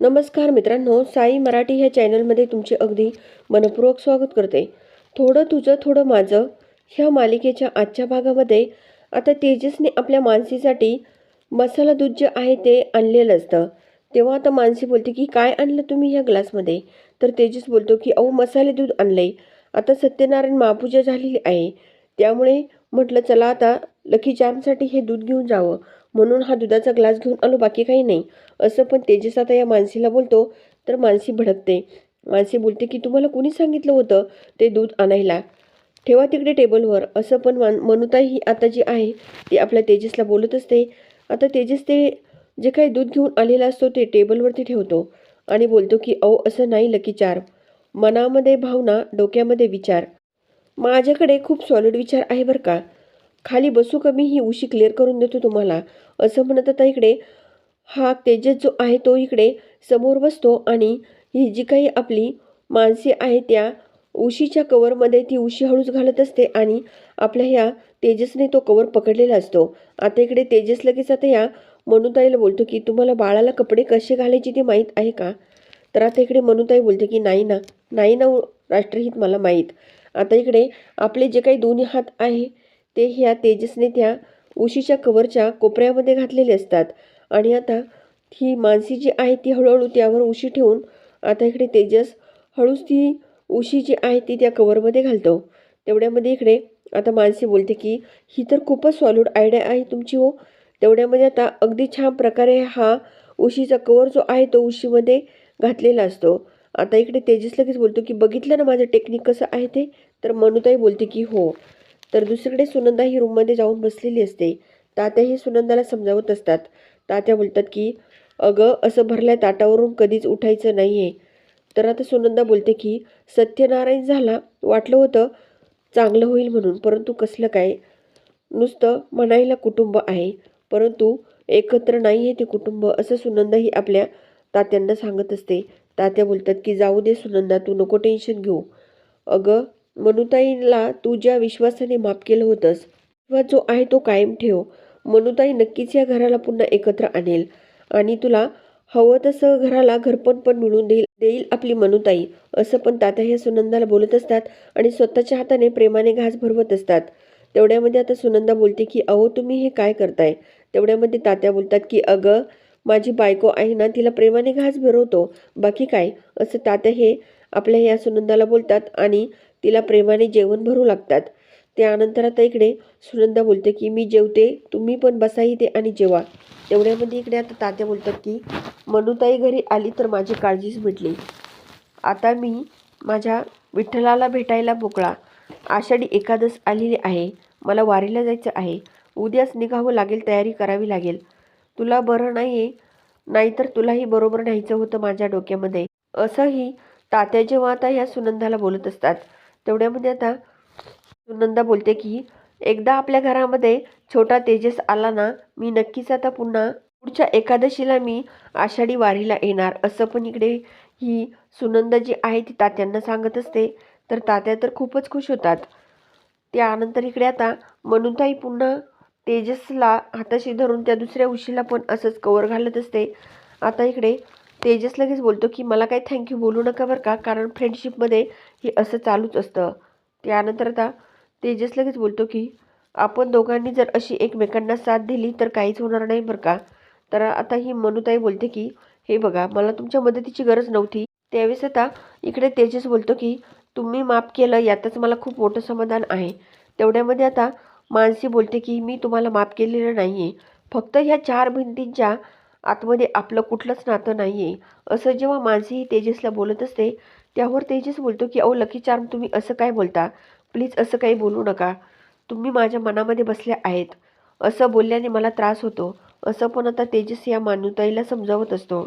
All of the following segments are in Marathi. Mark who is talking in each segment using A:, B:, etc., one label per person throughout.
A: नमस्कार मित्रांनो साई मराठी ह्या चॅनलमध्ये तुमचे अगदी मनपूर्वक स्वागत करते. थोडं तुझं थोडं माझं ह्या मालिकेच्या आजच्या भागामध्ये आता तेजसने आपल्या मानसीसाठी मसाला दूध जे आहे ते आणलेलं असतं. तेव्हा आता मानसी बोलते की काय आणलं तुम्ही ह्या ग्लासमध्ये? तर तेजस बोलतो की अहो मसाले दूध आणलंय. आता सत्यनारायण महापूजा झालेली आहे. त्यामुळे म्हटलं चला आता लकी चार्मसाठी हे दूध घेऊन जावं. म्हणून हा दुधाचा ग्लास घेऊन आलो बाकी काही नाही. असं पण तेजस आता या मानसीला बोलतो तर मानसी भडकते. मानसी बोलते की तुम्हाला कुणी सांगितलं होतं ते दूध आणायला? ठेवा तिकडे टेबलवर. असं पण मान मनुताई ही आता जी आहे ती आपल्या तेजसला बोलत असते. आता तेजस ते जे काही दूध घेऊन आलेला असतो ते टेबलवरती ठेवतो आणि बोलतो की अहो असं नाही लकी चार. मनामध्ये भावना डोक्यामध्ये विचार. माझ्याकडे खूप सॉलिड विचार आहे बरं का? खाली बसू का? मी ही उशी क्लिअर करून देतो तुम्हाला. असं म्हणत आता इकडे हा तेजस जो आहे तो इकडे समोर बसतो आणि ही जी काही आपली माणसे आहे त्या उशीच्या कवरमध्ये ती उशी हळूच घालत असते आणि आपल्या ह्या तेजसने तो कवर पकडलेला असतो. आता इकडे तेजस लगेच आता या मनुताईला बोलतो की तुम्हाला बाळाला कपडे कसे घालायचे ते माहीत आहे का? तर आता इकडे मनुताई बोलते की नाही ना नाही ना राष्ट्रहित मला माहीत. आता इकडे आपले जे काही दोन्ही हात आहे ते ह्या तेजसने त्या उशीच्या कवरच्या कोपऱ्यामध्ये घातलेले असतात. आणि आता ही मानसी जी आहे ती हळूहळू त्यावर उशी ठेवून आता इकडे तेजस हळूच ती उशी जी आहे ती त्या कवरमध्ये घालतो. तेवढ्यामध्ये इकडे आता मानसी बोलते की ही तर खूपच सॉलिड आयडिया आहे तुमची हो. तेवढ्यामध्ये आता अगदी छान प्रकारे हा उशीचा कवर जो आहे तो उशीमध्ये घातलेला असतो. आता इकडे तेजस लगेच बोलतो की बघितलं ना माझं टेक्निक कसं आहे ते? तर मनुताई बोलते की हो. तर दुसरीकडे सुनंदा ही रूममध्ये जाऊन बसलेली असते. तात्याही सुनंदाला समजावत असतात. तात्या बोलतात की अगं असं भरल्या ताटावरून कधीच उठायचं नाही आहे तर आता सुनंदा बोलते की सत्यनारायण झाला. वाटलं होतं चांगलं होईल म्हणून परंतु कसलं काय? नुसतं म्हणायला कुटुंब आहे. परंतु एकत्र नाही आहे ते कुटुंब असं सुनंदा ही आपल्या तात्यांना सांगत असते. तात्या बोलतात की जाऊ दे सुनंदा तू नको टेन्शन घेऊ. अगं मनुताईला तू ज्या विश्वासाने माफ केलं होतंस विश्वास जो आहे तो कायम ठेव. मनुताई नक्कीच या घराला पुन्हा एकत्र आणेल. आणि तुला हवं तसं घराला घरपण पण मिळून देईल देईल आपली मनुताई असं पण तात्या हे सुनंदाला बोलत असतात आणि स्वतःच्या हाताने प्रेमाने घास भरवत असतात. तेवढ्यामध्ये आता सुनंदा बोलते की अहो तुम्ही हे काय करताय? तेवढ्यामध्ये तात्या बोलतात की अगं माझी बायको आहे ना तिला प्रेमाने घास भरवतो. बाकी काय? असं तात्या हे आपल्या या सुनंदाला बोलतात आणि तिला प्रेमाने जेवण भरू लागतात. त्यानंतर आता इकडे सुनंदा बोलते की मी जेवते तुम्ही पण बसा इथे आणि जेवा. तेवढ्यामध्ये इकडे आता तात्या बोलतात की मनुताई घरी आली तर माझी काळजीच मिटली. आता मी माझ्या विठ्ठलाला भेटायला मोकळा. आषाढी एकादश आलेली आहे. मला वारीला जायचं आहे. उद्याच निघावं लागेल तयारी करावी लागेल. तुला बरं नाही आहे नाहीतर तुलाही बरोबर न्यायचं होतं माझ्या डोक्यामध्ये. असंही तात्या जेव्हा आता ह्या सुनंदाला बोलत असतात तेवढ्यामध्ये आता सुनंदा बोलते की एकदा आपल्या घरामध्ये छोटा तेजस आला ना मी नक्कीच आता पुन्हा पुढच्या एकादशीला मी आषाढी वारीला येणार. असं पण इकडे ही सुनंदा जी आहे ती तात्यांना सांगत असते. तर तात्या तर खूपच खुश होतात. त्यानंतर इकडे आता मनुताई पुन्हा तेजसला हाताशी धरून त्या दुसऱ्या उशीला पण असंच कवर घालत असते. आता इकडे तेजस लगेच बोलतो की मला काही थँक्यू बोलू नका बरं का कारण फ्रेंडशिपमध्ये हे असं चालूच असतं. त्यानंतर आता तेजस लगेच बोलतो की आपण दोघांनी जर अशी एकमेकांना साथ दिली तर काहीच होणार नाही बरं का. तर आता ही मनुताई बोलते की हे बघा मला तुमच्या मदतीची गरज नव्हती. त्यावेळेस आता इकडे तेजस बोलतो की तुम्ही माफ केलं यातच मला खूप मोठं समाधान आहे. तेवढ्यामध्ये आता मानसी बोलते की मी तुम्हाला माफ केलेलं नाही आहे फक्त ह्या चार भिंतींच्या आतमध्ये आपलं कुठलंच नातं नाही आहे असं जेव्हा माझी तेजसला बोलत असते त्यावर तेजस बोलतो की अहो लकी चार्म तुम्ही असं काय बोलता? प्लीज असं काही बोलू नका. तुम्ही माझ्या मनामध्ये बसल्या आहेत. असं बोलल्याने मला त्रास होतो. असं पण आता तेजस या मानुताईला समजावत असतो.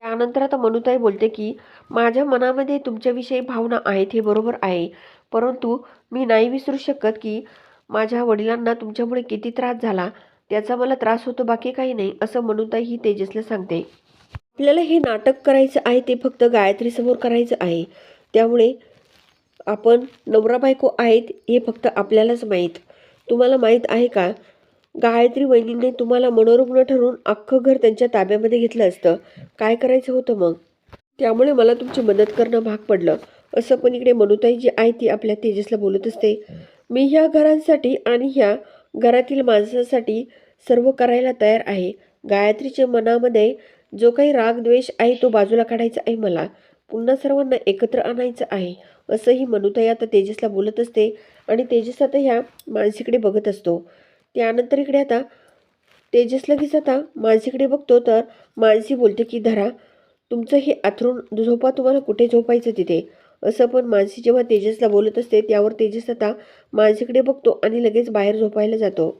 A: त्यानंतर आता मनुताई बोलते की माझ्या मनामध्ये तुमच्याविषयी भावना आहेत हे बरोबर आहे. परंतु मी नाही विसरू शकत की माझ्या वडिलांना तुमच्यामुळे किती त्रास झाला? त्याचा मला त्रास होतो बाकी काही नाही असं मनुताई ही तेजसला सांगते. आपल्याला हे नाटक करायचं आहे ते फक्त गायत्रीसमोर करायचं आहे. त्यामुळे आपण नवरा बायको आहेत हे फक्त आपल्यालाच माहीत. तुम्हाला माहीत आहे का? गायत्री वहिनीने तुम्हाला मनोरुग्ण ठरवून अख्खं घर त्यांच्या ताब्यामध्ये घेतलं असतं. काय करायचं होतं मग? त्यामुळे मला तुमची मदत करणं भाग पडलं. असं पण इकडे मनुताई जी आहे ती आपल्या तेजसला बोलत असते. मी ह्या घरांसाठी आणि ह्या घरातील माणसासाठी सर्व करायला तयार आहे. गायत्रीच्या मनामध्ये जो काही राग द्वेष आहे तो बाजूला काढायचा आहे मला. पुन्हा सर्वांना एकत्र आणायचं आहे. असंही मनुताई आता तेजसला बोलत असते आणि तेजस आता ह्या मानसीकडे बघत असतो. त्यानंतर इकडे आता तेजस लगेच आता मानसीकडे बघतो तर मानसी बोलते की धरा तुमचं हे आथरून झोपा तुम्हाला कुठे झोपायचं तिथे? असं पण मानसी जेव्हा तेजसला बोलत असते त्यावर तेजस आता मानसीकडे बघतो आणि लगेच बाहेर झोपायला जातो.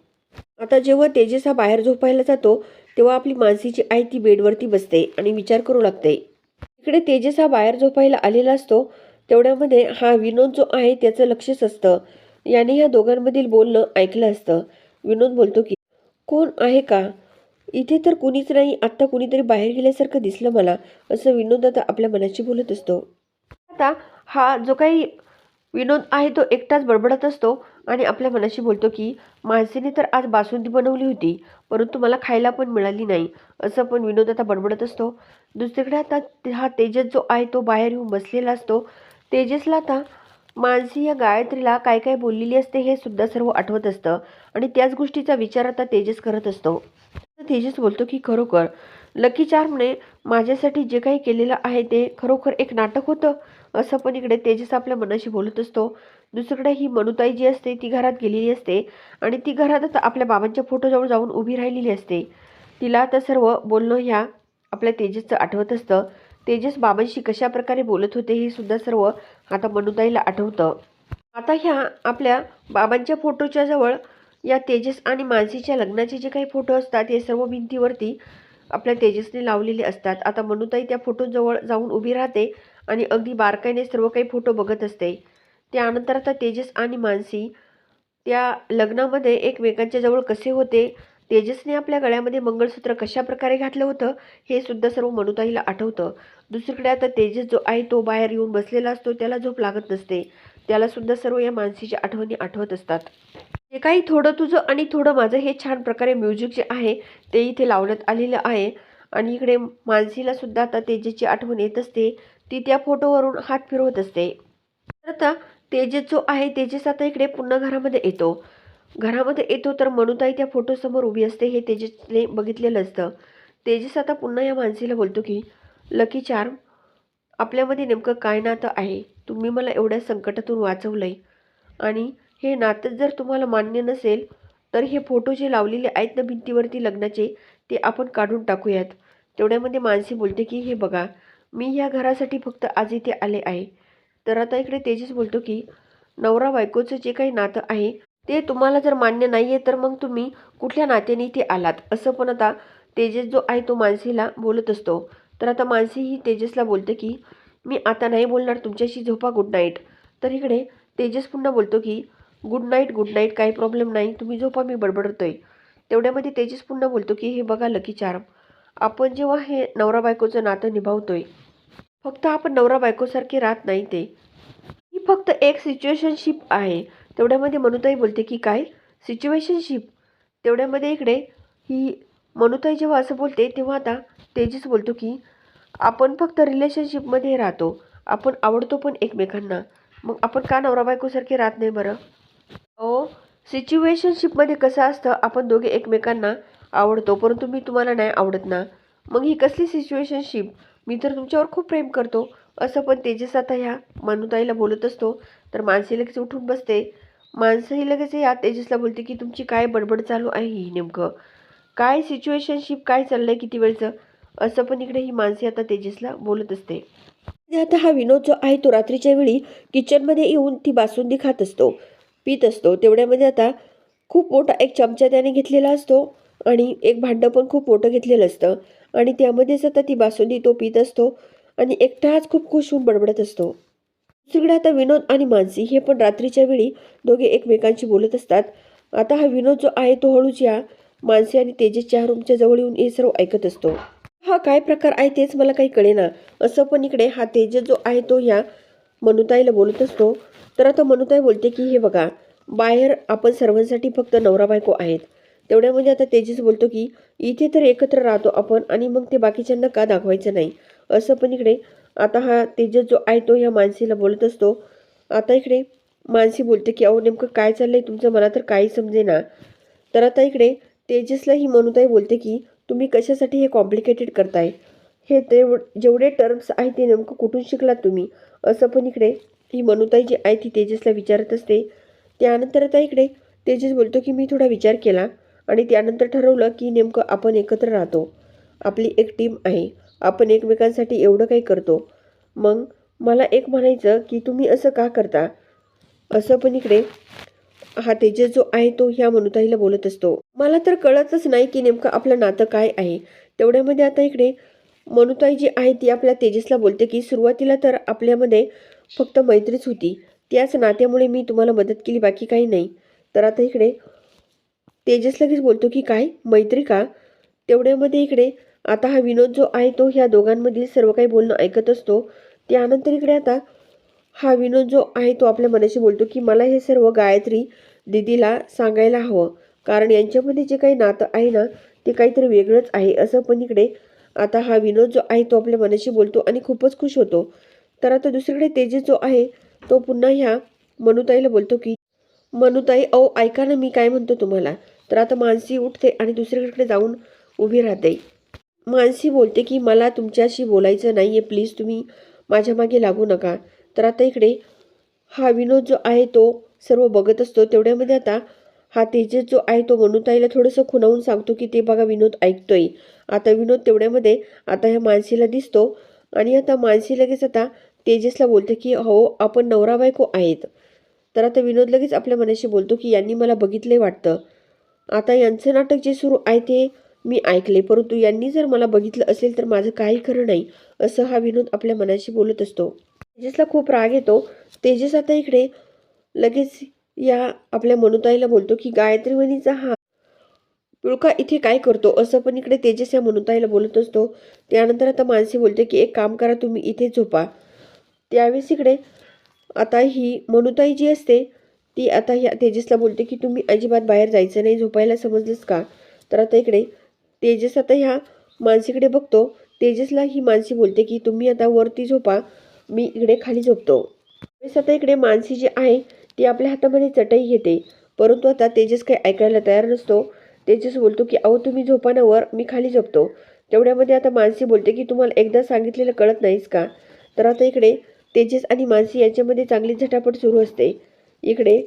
A: आता जेव्हा तेजस हा बाहेर झोपायला जातो तेव्हा आपली मानसीची आई ती बेडवरती बसते आणि विचार करू लागते. इकडे तेजस हा बाहेर झोपायला आलेला असतो तेवढ्यामध्ये हा विनोद जो आहे त्याचं लक्षच असतं. याने ह्या दोघांमधील बोलणं ऐकलं असतं. विनोद बोलतो की कोण आहे का? इथे तर कुणीच नाही आत्ता कुणीतरी बाहेर गेल्यासारखं दिसलं मला असं विनोद आता आपल्या मनाशी बोलत असतो. आता हा जो काही विनोद आहे तो एकटाच बडबडत असतो आणि आपल्या मनाशी बोलतो की माणसेने तर आज बासुंदी बनवली होती परंतु मला खायला पण मिळाली नाही. असं पण विनोद आता बडबडत असतो. दुसरीकडे आता ते- हा तेजस जो आहे तो बाहेर येऊन बसलेला असतो. तेजसला आता मानसी या गायत्रीला काय काय बोललेली असते हे सुद्धा सर्व आठवत असतं आणि त्याच गोष्टीचा विचार आता तेजस करत असतो. तेजस बोलतो की खरोखर लकी चार्मने माझ्यासाठी जे काही केलेलं आहे ते खरोखर एक नाटक होतं. असं पण इकडे तेजस आपल्या मनाशी बोलत असतो. दुसरीकडे ही मनुताई जी असते ती घरात गेलेली असते आणि ती घरातच आपल्या बाबांच्या फोटोजवळ जाऊन उभी राहिलेली असते. तिला आता सर्व बोलणं ह्या आपल्या तेजसचं आठवत असतं. तेजस बाबांशी कशा प्रकारे बोलत होते हे सुद्धा सर्व आता मनुताईला आठवतं. आता ह्या आपल्या बाबांच्या फोटोच्या जवळ या तेजस आणि मानसीच्या लग्नाचे जे काही फोटो असतात हे सर्व भिंतीवरती आपल्या तेजसने लावलेले असतात. आता मनुताई त्या फोटोजवळ जाऊन उभी राहते. आणि अगदी बारकाईने सर्व काही फोटो बघत असते. त्यानंतर आता तेजस आणि मानसी त्या लग्नामध्ये एकमेकांच्या जवळ कसे होते? तेजसने आपल्या गळ्यामध्ये मंगळसूत्र कशा प्रकारे घातलं होतं? हे सुद्धा सर्व मनुताईला आठवतं. दुसरीकडे आता तेजस जो आहे तो बाहेर येऊन बसलेला असतो त्याला झोप लागत नसते. त्याला सुद्धा सर्व या मानसीच्या आठवणी आठवत असतात. जे काही थोडं तुझं आणि थोडं माझं हे छान प्रकारे म्युझिक जे आहे ते इथे लावण्यात आलेलं आहे. आणि इकडे मानसीला सुद्धा आता तेजेची आठवण येत असते. ती त्या फोटोवरून हात फिरवत असते. तर आता तेजेस जो आहे तेजेस आता इकडे पुन्हा घरामध्ये येतो. घरामध्ये येतो तर मनुताई त्या फोटोसमोर उभी असते हे तेजेसने बघितलेलं असतं. तेजेस आता पुन्हा या मानसीला बोलतो की लकी चार्म आपल्यामध्ये नेमकं काय नातं आहे? तुम्ही मला एवढ्या संकटातून वाचवलं आहे आणि हे नातं जर तुम्हाला मान्य नसेल तर हे फोटो जे लावलेले आहेत ना भिंतीवरती लग्नाचे ते आपण काढून टाकूयात. तेवढ्यामध्ये मानसी बोलते की हे बघा मी ह्या घरासाठी फक्त आज इथे आले आहे. तर आता इकडे तेजस बोलतो की नवरा बायकोचं जे काही नातं आहे ते तुम्हाला जर मान्य नाही आहे तर मग तुम्ही कुठल्या नात्याने इथे आलात? असं पण आता तेजस जो आहे तो मानसीला बोलत असतो. तर आता मानसी ही तेजसला बोलते की मी आता नाही बोलणार तुमच्याशी झोपा गुड नाईट तर इकडे तेजस पुन्हा बोलतो की गुड नाईट गुड नाईट काही प्रॉब्लेम नाही. तुम्ही झोपा मी बडबडतोय. तेवढ्यामध्ये तेजस पुन्हा बोलतो की हे बघा लकी चार्म आपण जेव्हा हे नवरा बायकोचं नातं निभावतोय फक्त आपण नवरा बायकोसारखे राहत नाही ते. ही फक्त एक सिच्युएशनशिप आहे. तेवढ्यामध्ये मनुताई बोलते की काय? सिच्युएशनशिप तेवढ्यामध्ये इकडे ही मनुताई जेव्हा असं बोलते तेव्हा आता तेजस बोलतो की आपण फक्त रिलेशनशिपमध्ये राहतो. आपण आवडतो पण एकमेकांना. मग आपण का नवरा बायकोसारखे राहत नाही बरं? ओ सिच्युएशनशिपमध्ये कसं असतं आपण दोघे एकमेकांना आवडतो परंतु मी तुम्हाला नाही आवडत ना. मग ही कसली सिच्युएशनशिप मी तर तुमच्यावर खूप प्रेम करतो. असं पण तेजस आता ह्या मानुताईला बोलत असतो. तर माणसे लगेच उठून बसते. माणसंही लगेच या तेजसला बोलते की तुमची काय बडबड चालू आहे ही नेमकं? काय सिच्युएशनशिप काय चाललंय किती वेळचं? असं पण इकडे ही माणसे आता तेजसला बोलत असते. आता हा विनोद जो आहे तो रात्रीच्या वेळी किचनमध्ये येऊन ती बासुंदी खात असतो पित असतो. तेवढ्यामध्ये आता खूप मोठा एक चमचा त्याने घेतलेला असतो. आणि एक भांडं पण खूप मोठं घेतलेलं असतं. आणि त्यामध्येच आता ती बासुंदी तो पित असतो आणि एकटाच खूप खुश होऊन बडबडत असतो. दुसरीकडे आता विनोद आणि मानसी हे पण रात्रीच्या वेळी दोघे एकमेकांशी बोलत असतात. आता हा विनोद जो आहे तो हळूच या मानसी आणि तेजसच्या रूमच्या जवळ येऊन हे सर्व ऐकत असतो. हा काय प्रकार आहे तेच मला काही कळेना. असं पण इकडे हा तेजस जो आहे तो ह्या मनुताईला बोलत असतो. तर आता मनुताई बोलते की हे बघा बाहेर आपण सर्वांसाठी फक्त नवरा बायको आहेत. तेवढ्यामध्ये म्हणजे आता तेजस बोलतो की इथे तर एकत्र राहतो आपण आणि मग ते बाकीच्यांना का दाखवायचं नाही? असं पण इकडे आता हा तेजस जो आहे तो ह्या मानसीला बोलत असतो. आता इकडे मानसी बोलते की अहो नेमकं काय चाललंय तुमचं? मला तर काही समजेना. तर आता इकडे तेजसला ही मनुताई बोलते की तुम्ही कशासाठी हे कॉम्प्लिकेटेड करताय? हे तेव जेवढे टर्म्स आहे ते नेमकं कुठून शिकलात तुम्ही? असं पण इकडे ही मनुताई जी आहे ती तेजसला विचारत असते. त्यानंतर आता इकडे तेजस बोलतो की मी थोडा विचार केला. आणि त्यानंतर ठरवलं की नेमकं आपण एकत्र राहतो. आपली एक टीम आहे. आपण एकमेकांसाठी एवढं काही करतो. मग मला एक म्हणायचं की तुम्ही असं का करता? असं पण इकडे हा तेजस जो आहे तो ह्या मनुताईला बोलत असतो. मला तर कळतच नाही की नेमकं आपलं नातं काय आहे. तेवढ्यामध्ये आता इकडे मनुताई जी आहे ती आपल्या तेजसला बोलते की सुरुवातीला तर आपल्यामध्ये फक्त मैत्रीच होती. त्याच नात्यामुळे मी तुम्हाला मदत केली बाकी काही नाही. तर आता इकडे तेजस लगेच बोलतो की काय? मैत्री का? तेवढ्यामध्ये इकडे आता हा विनोद जो आहे तो ह्या दोघांमधील सर्व काही बोलणं ऐकत असतो. त्यानंतर इकडे आता हा विनोद जो आहे तो आपल्या मनाशी बोलतो की मला हे सर्व गायत्री दिदीला सांगायला हवं. कारण यांच्यामध्ये जे काही नातं आहे ना ते काहीतरी वेगळंच आहे. असं पण इकडे आता हा विनोद जो आहे तो आपल्या मनाशी बोलतो आणि खूपच खुश होतो. तर आता दुसरीकडे तेजस जो आहे तो पुन्हा ह्या मनुताईला बोलतो की मनुताई अहो ऐका ना मी काय म्हणतो तुम्हाला? तर आता मानसी उठते आणि दुसरीकडे जाऊन उभी राहते. मानसी बोलते की मला तुमच्याशी बोलायचं नाही आहे प्लीज तुम्ही माझ्या मागे लागू नका. तर आता इकडे हा विनोद जो आहे तो सर्व बघत असतो. तेवढ्यामध्ये आता हा तेजस जो आहे तो मनुताईला थोडंसं खुणावून सांगतो की ते बघा विनोद ऐकतोय. आता विनोद तेवढ्यामध्ये आता ह्या मानसीला दिसतो आणि आता मानसी लगेच आता तेजसला बोलते की हो आपण नवरा बायको आहेत. तर आता विनोद लगेच आपल्या मनाशी बोलतो की यांनी मला बघितले वाटतं. आता यांचं नाटक जे सुरू आहे ते मी ऐकले परंतु यांनी जर मला बघितलं असेल तर माझं काही खरं नाही असं हा विनोद आपल्या मनाशी बोलत असतो. तेजसला खूप राग येतो. तेजस आता इकडे लगेच या आपल्या मनुताईला बोलतो की गायत्री हा पुळका इथे काय करतो? असं पण इकडे तेजस या मनुताईला बोलत असतो. त्यानंतर आता मानसी बोलते की एक काम करा तुम्ही इथे झोपा. त्यावेळेस इकडे आता ही मनुताई जी असते ती आता ह्या तेजसला बोलते की तुम्ही अजिबात बाहेर जायचं नाही झोपायला समजलंच का? तर आता इकडे तेजस आता ह्या मानसीकडे बघतो. तेजसला ही मानसी बोलते की तुम्ही आता वरती झोपा मी इकडे खाली झोपतो. त्यावेळेस आता इकडे मानसी जी आहे ती आपल्या हातामध्ये चटई घेते. परंतु आता तेजस काही ऐकायला तयार नसतो. तेजस बोलतो की अहो तुम्ही झोपाना वर मी खाली झोपतो. तेवढ्यामध्ये आता मानसी बोलते की तुम्हाला एकदा सांगितलेलं कळत नाहीस का? तर आता इकडे तेजस आणि मानसी यांच्यामध्ये चांगली झटापट सुरू असते. इकडे.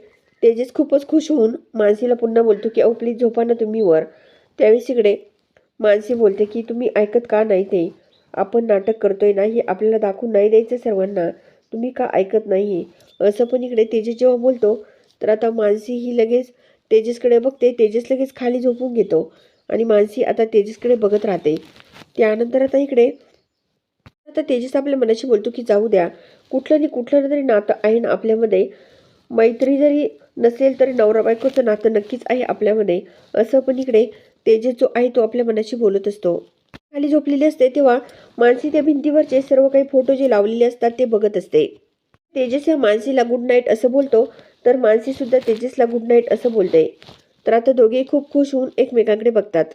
A: तेजस खूपच खुश होऊन मानसीला पुन्हा बोलतो की अहो प्लीज झोपा ना तुम्ही वर. त्यावेळेस इकडे मानसी बोलते की तुम्ही ऐकत का नाही ते? आपण नाटक करतोय ना हे आपल्याला दाखवून नाही द्यायचं सर्वांना. तुम्ही का ऐकत नाही असं पण इकडे तेजस जेव्हा बोलतो तर आता मानसी ही लगेच तेजसकडे बघते. तेजस लगेच खाली झोपून घेतो आणि मानसी आता तेजसकडे बघत राहते. त्यानंतर आता इकडे आता तेजस आपल्या मनाशी बोलतो की जाऊ द्या. कुठलं आणि कुठलं तरी नातं आहे ना आपल्यामध्ये. मैत्री जरी नसेल तरी नवरा बायकोचं नातं नक्कीच आहे आपल्यामध्ये. असं पण इकडे तेजस जो आहे तो आपल्या मनाशी बोलत असतो. खाली झोपलेली असते तेव्हा मानसी त्या भिंतीवरचे सर्व काही फोटो जे लावलेले असतात ते बघत असते. तेजस या मानसीला गुड नाईट असं बोलतो तर मानसी सुद्धा तेजसला गुड नाईट असं बोलते. तर आता दोघेही खूप खुश होऊन एकमेकांकडे बघतात.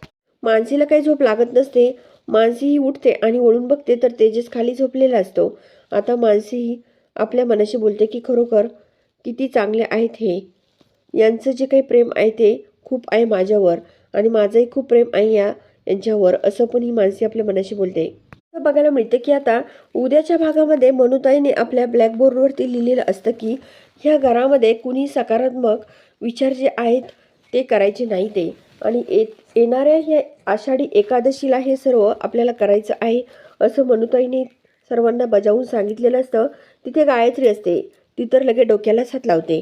A: मानसीला काही झोप लागत नसते. मानसी ही उठते आणि वळून बघते तर तेजस खाली झोपलेला असतो. आता मानसी ही आपल्या मनाशी बोलते की खरोखर किती चांगले आहेत हे? यांचं जे काही प्रेम आहे ते खूप आहे माझ्यावर आणि माझंही खूप प्रेम आहे या यांच्यावर असं पण ही माणसे आपल्या मनाशी बोलते. बघायला मिळते की आता उद्याच्या भागामध्ये मनुताईने आपल्या ब्लॅकबोर्डवरती लिहिलेलं असतं की ह्या घरामध्ये कुणी सकारात्मक विचार जे आहेत ते करायचे नाही ते. आणि ये येणाऱ्या ह्या आषाढी एकादशीला हे सर्व आपल्याला करायचं आहे असं मनुताईने सर्वांना बजावून सांगितलेलं असतं. तिथे गायत्री असते. ती तर लगे डोक्यालाच हात लावते.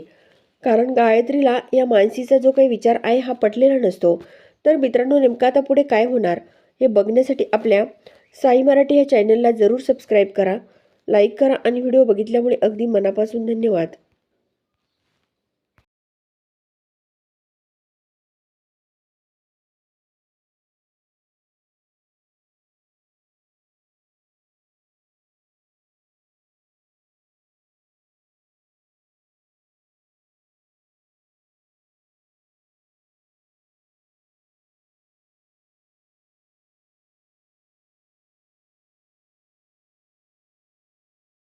A: कारण गायत्रीला या मानसीचा जो काही विचार आहे हा पटलेला नसतो. तर मित्रांनो नेमका आता पुढे काय होणार हे बघण्यासाठी आपल्या साई मराठी या चॅनलला जरूर सबस्क्राईब करा लाईक करा आणि व्हिडिओ बघितल्यामुळे अगदी मनापासून धन्यवाद.